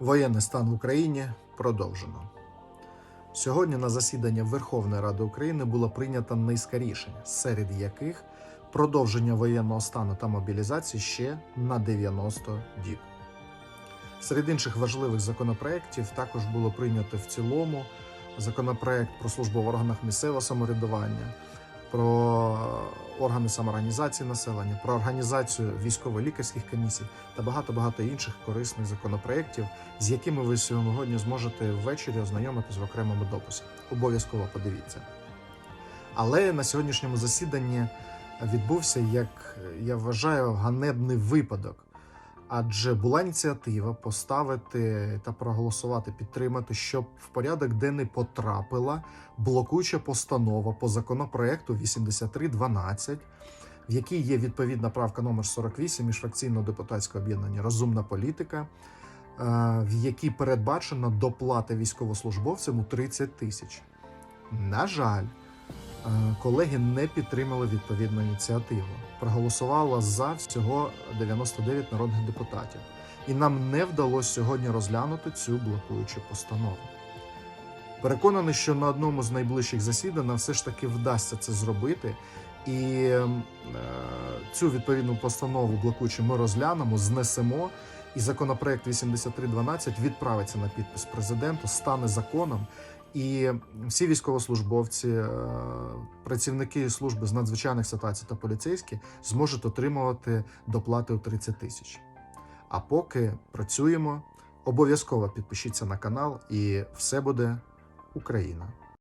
Воєнний стан в Україні продовжено. Сьогодні на засідання Верховної Ради України було прийнято низка рішень, серед яких продовження воєнного стану та мобілізації ще на 90 діб. Серед інших важливих законопроєктів також було прийнято в цілому законопроект про службу в органах місцевого самоврядування, про органи самоорганізації населення, про організацію військово-лікарських комісій та багато-багато інших корисних законопроєктів, з якими ви сьогодні зможете ввечері ознайомитись в окремому дописі. Обов'язково подивіться. Але на сьогоднішньому засіданні відбувся, як я вважаю, ганебний випадок. Адже була ініціатива поставити та проголосувати, підтримати, щоб в порядок денний потрапила блокуюча постанова по законопроекту 8312, в якій є відповідна правка номер 48 міжфракційного депутатського об'єднання Розумна політика, е, в якій передбачено доплата військовослужбовцям у 30 тисяч. На жаль, колеги не підтримали відповідну ініціативу. Проголосувало за всього 99 народних депутатів. І нам не вдалося сьогодні розглянути цю блокуючу постанову. Переконаний, що на одному з найближчих засідань нам все ж таки вдасться це зробити. І е, цю відповідну постанову блокуючу ми розглянемо, знесемо, і законопроект 8312 відправиться на підпис президенту, стане законом. І всі військовослужбовці, е, працівники служби з надзвичайних ситуацій та поліцейські зможуть отримувати доплати у 30 тисяч. А поки працюємо, обов'язково підпишіться на канал, і все буде Україна.